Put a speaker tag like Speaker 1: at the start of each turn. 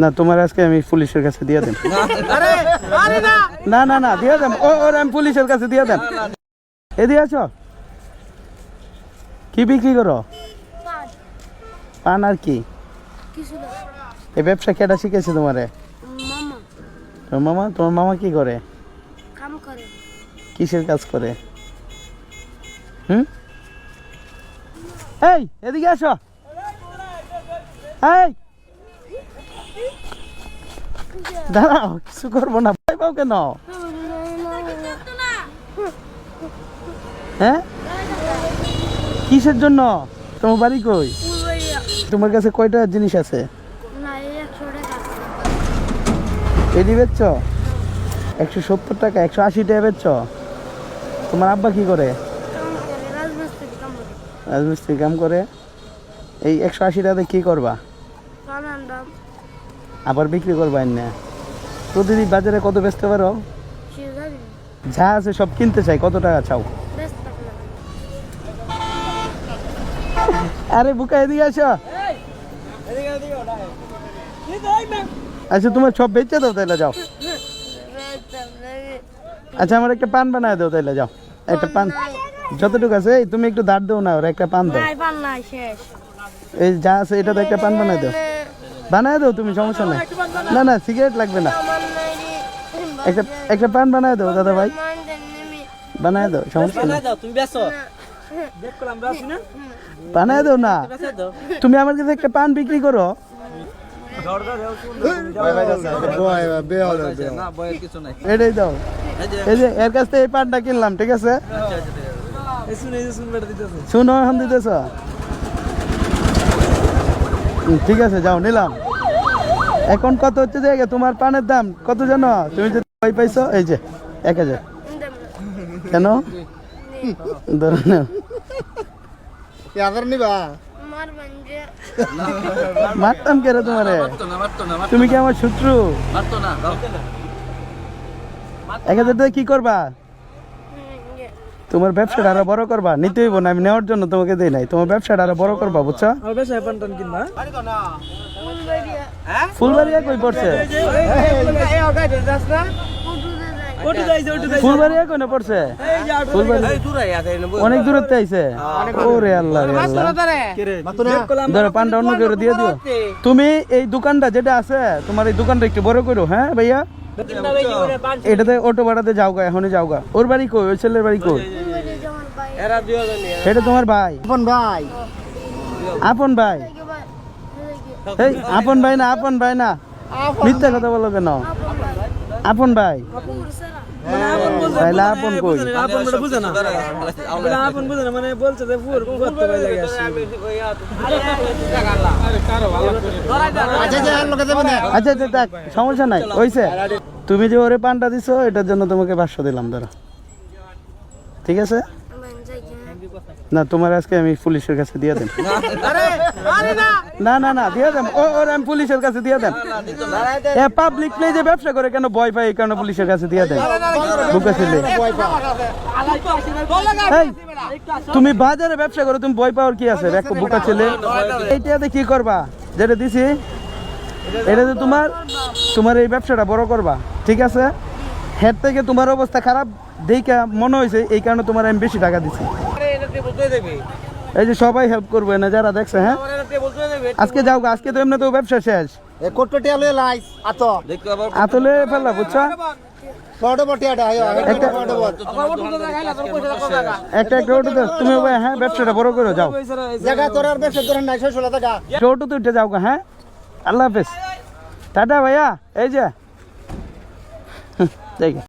Speaker 1: না তোমার আজকে আমি পুলিশের কাছে দিয়ে দেন। না। না না দিয়ে দেন। ও ওর আমি পুলিশের কাছে দিয়ে দেন। এদিকে আছো কি বিক্রি করো? পান আর কি? এই ব্যবসা কেটা শিখেছে তোমারে? তোমার মামা? তোমার মামা কি করে?
Speaker 2: করে।
Speaker 1: কিসের কাজ করে? হুম? এই এদিকে আসো। এই দাঁড়াও, কিছু করব না। ভয় পাও কেন? হ্যাঁ? কিসের জন্য? তোমার বাড়ি কই? তোমার কাছে কয়টা জিনিস আছে?
Speaker 2: একশো
Speaker 1: বেচছ? একশো সত্তর টাকা, একশো আশি টাকা বেচছ? তোমার আব্বা কি করে?
Speaker 2: রাজমিস্ত্রি কাম করে।
Speaker 1: এই একশো আশি টাকাতে কি করবা? আবার বিক্রি করবা না প্রতিদিন বাজারে কত বেচতে পারো? যা আছে সব কিনতে চাই কত টাকা চাও? আরে বুকা এদিকে আসো। আচ্ছা তোমার সব বেচে দাও তাইলে যাও। আচ্ছা আমার একটা পান বানায় দাও তাইলে যাও। একটা পান। যতটুকু আছে তুমি একটু দাঁড় দাও না ওর একটা পান দাও। এই যা আছে এটা তো একটা পান বানায় দাও। বানায় দাও তুমি সমস্যা নাই। না না সিগারেট লাগবে না। একটা একটা পান বানায় দাও দাদা ভাই। বানায় দাও সমস্যা নাই।
Speaker 3: দাও তুমি না
Speaker 1: বানায় দাও না। তুমি আমার কাছে একটা পান বিক্রি করো। এটাই দাও।
Speaker 3: এই যে।
Speaker 1: এর কাছ থেকে এই পানটা কিনলাম ঠিক আছে?
Speaker 3: এই শুনে এই শুন
Speaker 1: এখন দিতেছ। ঠিক আছে যাও নিলাম। এখন কত হচ্ছে জায়গা তোমার পানের দাম? কত জানো? তুমি যে ভয় পাইছো এই যে এক হাজার। কেন? ধরো।
Speaker 2: আমার বন্ধে
Speaker 1: মারতাম কেন তোমারে?
Speaker 3: না না
Speaker 1: তুমি কি আমার শত্রু?
Speaker 3: না
Speaker 1: এক হাজার টাকা কি করবা? তোমার ব্যবসাটা আরও বড় করবা? নিতে হইব না আমি নেওয়ার জন্য তোমাকে দেই নাই। তোমার ব্যবসাটা আরও বড় করবা বুঝছ?
Speaker 3: কিনবা
Speaker 1: ফুলবাড়িয়া কই পড়ছে?
Speaker 3: ওটু যাইছে ওটু যাইছে।
Speaker 1: ফুলবাড়িয়া কই পড়ছে? ফুলবাড়ি
Speaker 3: এই দূরে আছে
Speaker 1: অনেক দূরত্বে আইছে। ওরে আল্লাহ ধরো পানটা অন্য কেউ দিয়ে দিও। তুমি এই দোকানটা যেটা আছে তোমার এই দোকানটা একটু বড় করো হ্যাঁ ভাইয়া? এটাতে অটো ভাড়াতে যাও গা এখনই যাও গা ওর বাড়ি কই? ওই ছেলের বাড়ি কই
Speaker 3: এরা দুই হাজার নিয়ে
Speaker 1: এটা তোমার ভাই। আপন ভাই। আপন ভাই। এই আপন ভাই না আপন ভাই না। মিথ্যা কথা বলো কেন? আপন ভাই।
Speaker 3: মানে আপন
Speaker 1: কই?
Speaker 3: আপন বুঝে না। আপন বুঝে না মানে বলছে যে ফুর করতে ভাই লাগে
Speaker 1: আচ্ছা আচ্ছা দেখ সমস্যা নাই হইছে। তুমি যে ওরে পানটা দিছো এটার জন্য তোমাকে পাঁচশো দিলাম ধরো। ঠিক আছে? না তোমার আজকে আমি পুলিশের কাছে দিয়ে দেন। না না না। দিয়ে দেন। ওর আমি পুলিশের কাছে দিয়ে দেন। এ পাবলিক প্লেজে ব্যবসা করে কেন ভয় পাই এই কারণে পুলিশের কাছে দিয়ে দেন? বুকে ছেলে। তুমি বাজারে ব্যবসা করো তুমি ভয় পাওয়ার কি আছে? দেখো বুকা ছেলে। এইটাতে কি করবা? যেটা দিছি এটা তো তোমার তোমার এই ব্যবসাটা বড় করবা। ঠিক আছে? হেড থেকে তোমার অবস্থা খারাপ দেখা মনে হয়েছে এই কারণে তোমার আমি বেশি টাকা দিছি। এই যে সবাই হেল্প করবে না যারা দেখছে হ্যাঁ? আজকে যাও গা, আজকে তো এমনি তো ব্যবসা শেষ।
Speaker 3: দেখতে আবার
Speaker 1: আতলে ফেললা বুঝছ? একটা একটা একটা অটো দাও তুমি ওই হ্যাঁ ব্যবসাটা বড় করে যাও। একটা অটো তো উঠে যাও গা, হ্যাঁ? আল্লাহ হাফেজ। টাটা ভাইয়া এই যে। দেখ।